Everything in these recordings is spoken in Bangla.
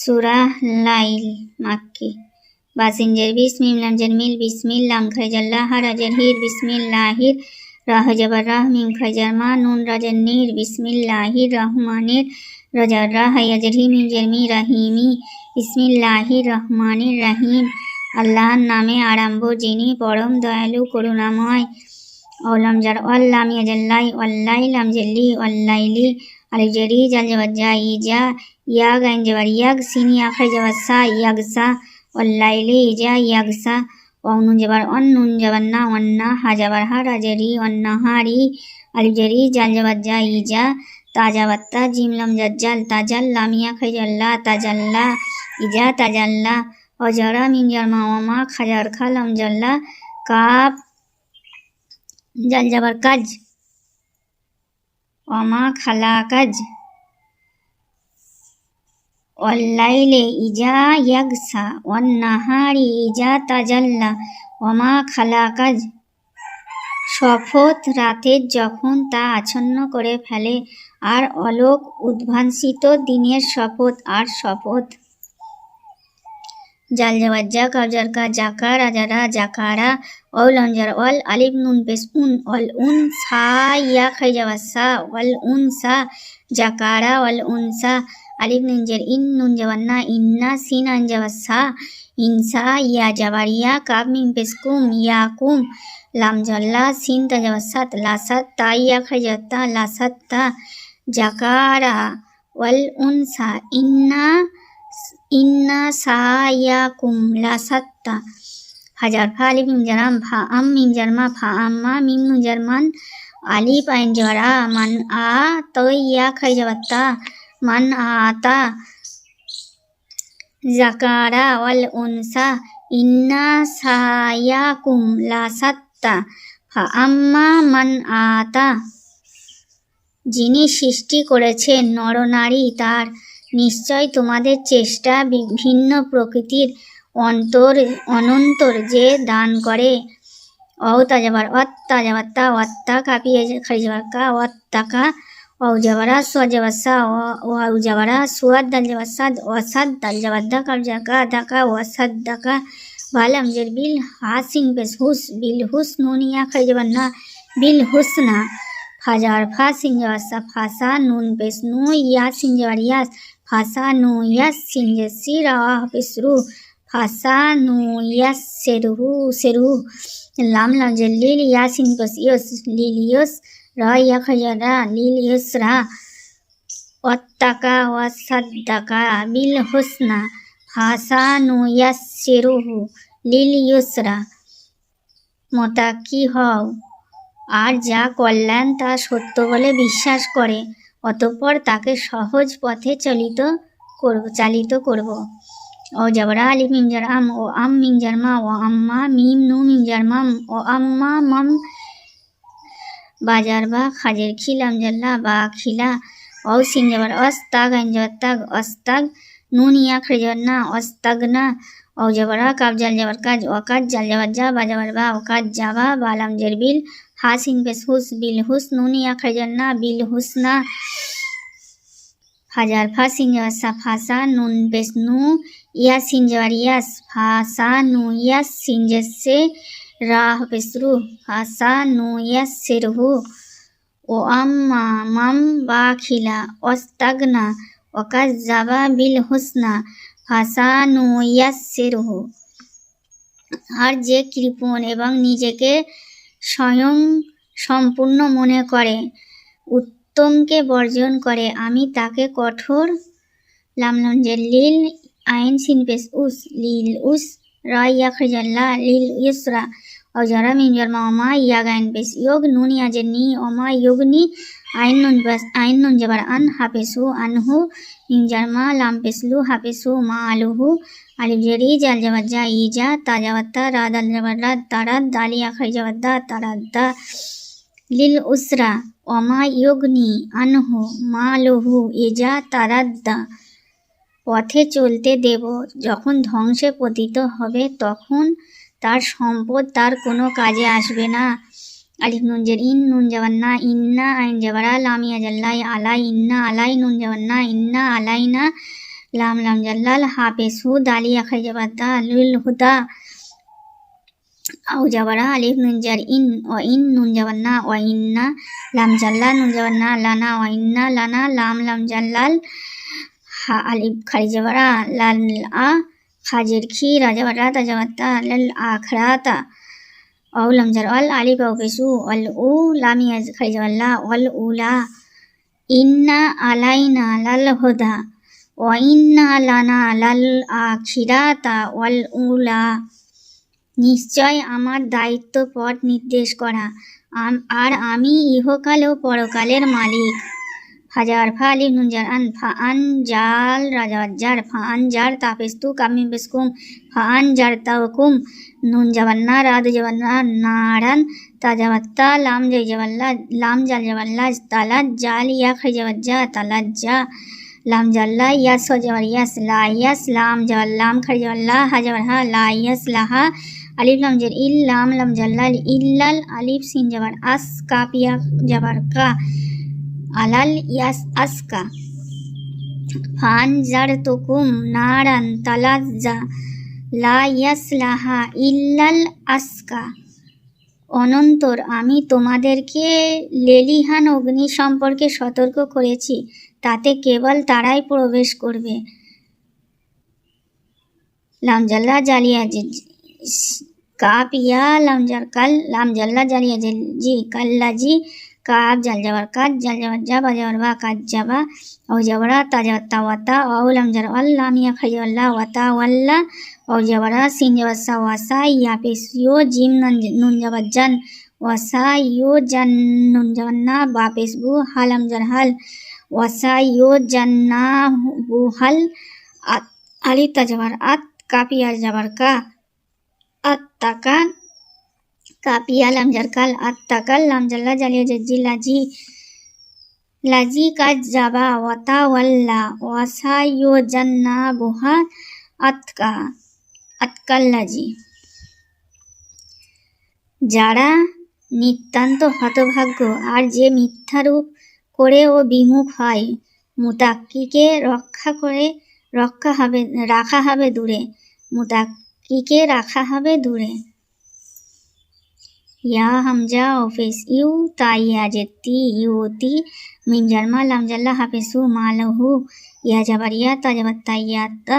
সুরাহ লাইল, মাক্কি। বাসিনজের বিসমিম লামজের মিল, বিসমিল, লাম খাইজাল্লাহ রাজের হির বিসমিল্লাহির রাহ জবর রাহ মিম খাইজার মা, নুন রাজের নির বিসমিল্লাহির রহমানির রাজার রাহ ইয়াজের হি মিম জের মি রাহিমি বিসমিল্লাহির রহমানির রাহিম আল্লাহর নামে আরম্ভ যিনি পরম দয়ালু, করুণাময়। অলাম যার অল্লাম ইয়াজাল্লাই অল্লাইলাম জেল্লি অল্লাইলি আলিফ জেরি জাল জা। ইজা ইয়াগ আইন জবার ইয়াগ সিন ইয়াখাই জবার সা ইয়াগ সা অল্লাইলি ইজা ইয়াগ সা ওয়াং নুন জবার অন নুন জবার না অন্না হা জবার হা রাজেরি অন্না হারি আলিফ জেরি জাল জবাদ জা ইজা তাজা বাত্তা জিম লাম জাজ্জাল তাজাল লামিয়া খাই জাল্লা তাজাল্লা ইজা তাজাল্লা অজরা মিম জারমা ওমা খাজার খালাম জাল্লা কাপ জাল যাবার কাজ অমা খালা কাজ অল্লাইলে ইজা ইয়াগসা অন্নাহারি ইজা তাজাল্লা অমা খালা কাজ শপথ রাতের যখন তা আচ্ছন্ন করে ফেলে, আর অলোক উদ্ভাসিত দিনের শপথ, আর শপথ। জাল জবাজ জা কাবজার কা জাকার আজারা জাকারা অল অঞ্জার অল আলিফ নুন পেস উন, অল উন সা, ইয়া খাই যাওয়া সা, অল উন সা জাকারা অল উন সা আলিফ নুনজের ইন নুন যাওয়ার না ইন্না সিন আন যাওয়া সা ইনসা ইয়া যাবার ইয়া কাব মিম পেস কুম ইয়া কুম লাম জাল্লা সিন তা যাওয়া সাত লাসাত তা ইয়া খাই যাতা লাসাত তা জাকারা ওয়াল উনসা ইন্না ইন্না সায়াকুম লাসাত্তা হাজার ফা আলিফ মিম জারাম ফা আম মিম জারমা ফা আম্মা মিম নু জারমান আলিফ আইন জরা মান আ তই ইয়া খাই যাবাত্তা মান আতা জাকারা ওয়াল উনসা ইন্না সায়াকুম লাসাত্তা আম্মা মান আতা যিনি সৃষ্টি করেছেন নরনারী তার নিশ্চয় তোমাদের চেষ্টা বিভিন্ন প্রকৃতির অন্তর অনন্তর যে দান করে অও তাজাবার অত্তা যাবার তা অত্তা কাপিয়ে যাবার কা অত্তাকা অও যাবারা সোয়া যাবার সা ওয়াউ যাবারা সোয়াদ দাল যাবার সাদ ওয়াসাদ দাল যাবার দা কাপ জাকা দাকা ওয়াসাদ দাকা বালাম জের বিল হাসিং বেস হুস বিল হুস নুনিয়া খাই যাবার না বিল হুসনা ফাজার ফা সিং যাবার সা ফাসা নুন পেস নু ইয়া সিং যাবার ইয়াস ফাসা নু ইয়াস সিং যে সিরা পেসরু ফাসা নু ইয়াস সেরু সেরু লাম লাম যে লিল ইয়াসিন পেস ইয়স লিল ইয়স রা খাজারা লিল অত্তাকা ওয়াসাদ্দাকা বিল হুসনা ফাসা নু ইয়াস সেরুহু লিল ইয়সরা মতাকি হও? আর যা কল্যাণ তা সত্য বলে বিশ্বাস করে, অতঃপর তাকে সহজ পথে চলিত করব, চালিত করব। ও জবরা আলি মিমজার আম ও আম মিমজার মা ও আম্মা মিম নু মিমজার মাম ও আম্মা মাম বাজার বা খাজের খিলাম জাল্লা বা খিলা ও সিং জবর অস্তাগ আঞ্জর তাগ অস্তাগ নুন ইয়া খজর না অস্তাগ না ও জবরা কাব জাল জবর কাজ ও কাজ জাল জবর যা বা জবর বা ও কাজ যাবা বালাম জেরবিল হাসিন বেস হুস বিল হুস নুন ইয়া খজর না বিল হুসনা হাজার ফা সিনজা ফাসা নুন বেস নু ইয়া সিনজার রাহ বেসরু ফাসা নু ইয়াস সেরহু ও আম্মা মাম বা খিলা অস্তাগনা ওকাজ জাবা বিল হুসনা ফাসা নু ইয়াস সেরহু আর যে কৃপণ এবং নিজেকে স্বয়ং সম্পূর্ণ মনে করে, উত্তমকে বর্জন করে, আমি তাকে কঠোর লামলাম যে লিল আইন সিনপেস উস, লীল উস রাইয়া খজাল্লা লীল ইসরা ওমা ইয়োগ নি আইন নুন বাস আইন নুন জবার আন হাফেসু আনহু মিনজার মা লাম পেসলু হাফেসু মা আলুহু আলিফ জেরি জাল জবার যা ইজা তাজাওয়াত্তা রাদ আল জবার রাদ তারাদ দালিয়া খাইজাওয়াদ্দা তারাদ্দা লিল উসরা অমা ইয়গ্নি আনহু মালহু এজা তারাদ্দা পথে চলতে দেব যখন ধ্বংসে পতিত হবে তখন তার সম্পদ তার কোনো কাজে আসবে না। আলিফ নুন ইন নুন জাবান্না ইন্না আইন জাবারা লামিয়া জাল্লাই আলাই ইন্না আলাই নুন জাবান্না ইন্না আলাইনা লাম লাম জাল্লাল হাফেজ হু দালিয়া খাই যাবার দা লুল হুদা। আউ যাবারা আলিফ নুন ইন ও ইন নুন যাবার না ও ইন্না, লাম জাল্লা নুন যাবার লানা ও ইন্না, লানা, লাম লাম জাল্লাল, হা, আলিফ খাই যাবারা লাল আ অউ লাম জার অল আলিফ আউ পেশু অল উ লামিয়া খাই যাবাল্লা অল উলা ইন্না আলাইনা লাল হুদা ওয়াইন্না লানা লাল আখিরাতা ওয়াল উলা নিশ্চয় আমার দায়িত্ব পথ নির্দেশ করা। আর আমি ইহকাল ও পরকালের মালিক। হাজার ফা আলিফ নুন জার আন, ফা আন জাল রাজা জার, ফা আন জার তাফেস্তু কামি বেসকুম, ফা আন জার তাওকুম, নুন জাবান্না, রাদ জাবান্না, নারান তা জাবাত্তা লাম জয় জাবাল্লা, লাম জাল জাবাল্লা, তালা জাল ইয়া খাই জাবাজ্জা তালা জা, লাম জাল্লা ইয়াস হজাবার ইয়াস, লা ইয়াস, লাম জাল লাম খাই জাবাল্লা হাজাবার হা লা ইয়াস লাহা আলিফ লাম জের ইল, লাম লাম জাল্লাল, ইল্লাল, আলিফ সিন জাবার আস কাপিয়া জাবার কা আলাল ইয়াস আসকা। ফান জার তুকুম নারান তালাজ্জা, লা ইয়াস লাহা ইল্লাল আসকা। অনন্তর আমি তোমাদেরকে লেলিহান অগ্নি সম্পর্কে সতর্ক করেছি, তাতে কেবল তারাই প্রবেশ করবে। লামজাল্লা জালিয়া কাপ ইয়া লামজার কাল, লামজাল্লা জালিয়া জি, কাল্লা জি কাপ জাল যাবার কাজ, জাল যাবার যাবা, যাবার বা কাজ যাবা। ও যাবারা তাজা তাওয়াতা ও লামজার আল্লাহ মিয়া খাইয়াল্লা ওয়াতা ওয়াল্লা। ও যাবারা সিন যাবার সা, ওয়াসা, ইয়া পেসিও জিম নুন- যাবার জান, ওয়াসা ইউ জান, নুন যাবার না, বা পেসবু হালাম জার হাল, ওয়াসা ইউ জান্না বুহাল আত- আলিফ যাবার আত কাপিয়ার যাবার কা, আত তাকা কাপিয়া লামজার কাল আত লামজাল্লা জালিয়া জজ্জি লাজি লাজি কাজ যাবা ওয়াতা ওয়াল্লা ওয়াসা ইউ জান্না বুহা আতকা আতকাল লাজি যারা নিতান্ত হতভাগ্য আর যে মিথ্যারূপ করে ও বিমুখ হয় মুতাক্কিকে রক্ষা করে রক্ষা হবে রাখা হবে দূরে মুতাক্কিকে রাখা হবে দূরে ইয়া হামজা অফিস ইউ তাইয়া জেতি ইউতি মিম জারমা লাম জাল্লা হাফিসু মালহু ইয়া জাবারিয়া তাজাবাত তাইয়াতা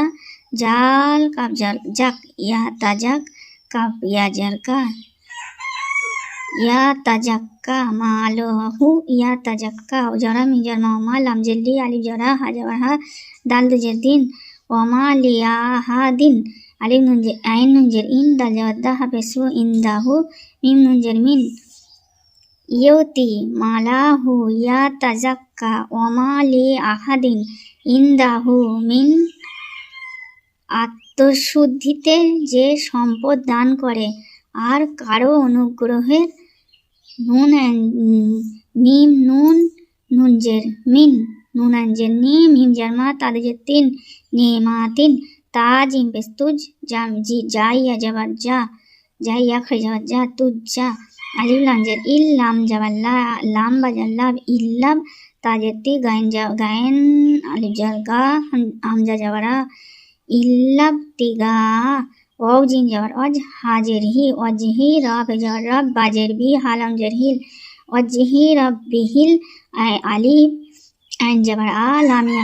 জাল কাব জাল জাক ইয়া তাজাক কাব ইয়া জারকা ইয়া তাজাক্কা মালহু ইয়া তাজাক্কা জরা মিম জারমা মা লাম জেল্লি আলিফ জরা হাজাবাহা দাল দুজের ওমা লিয়াহাদিন আলিফ নুনজের আইন নুনজের ইন দাল জাওয়াদ্দা হাফেসু ইন্দাহু মিম নুনজের মিন ইয়তি মালাহু ইয়া তাজাক্কা ওমা লি আহাদিন। ইন্দাহু মিন আত্মশুদ্ধিতে যে সম্পদ দান করে, আর কারও অনুগ্রহের নুন মিম নুন নুনজের মিন। নুন আনজের নি মিম জারমা তাদের তিন। নেমাতিন তাজ ইমপেস্তুজ জাম জি যাইয়া যাবার যা। যাইয়া খাই যাবার যা তুজ যা আলিফ লামজের ইল লাম জাবাল্লা লাম বাজাল্লাব ইল্লাব তাজেতি গায়েন যা গায়েন আলিফ জার গা হাম- হামজা যাবারা ইল্লাব তিগা ওয়াও জিন যাবার অজ হাজের হি অজহি রব যাবার রব বাজের বি হালাম জের হিল অজহি রব বিহিল আই- আলিফ আইন যাবার আ লামিয়া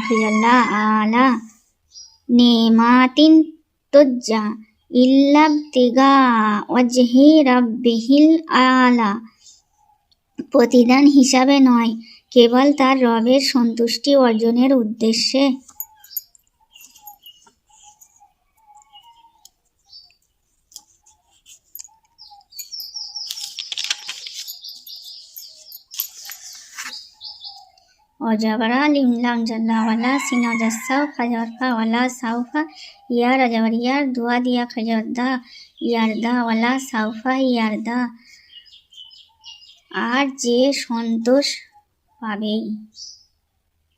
ইল্লাবতিগা ওয়াজহি রাব্বিহিল আলা। প্রতিদান হিসাবে নয় কেবল তার রবের সন্তুষ্টি অর্জনের উদ্দেশ্যে। অজাবারা লিমলাম জাল্লাওয়ালা সিনা জাসাও খা ওয়ালা সাউফা ইয়ার অজাবার ইয়ার দোয়া দিয়া খাজারদা ইয়ারদা ওয়ালা সাউফা ইয়ারদা আর যে সন্তোষ পাবেই।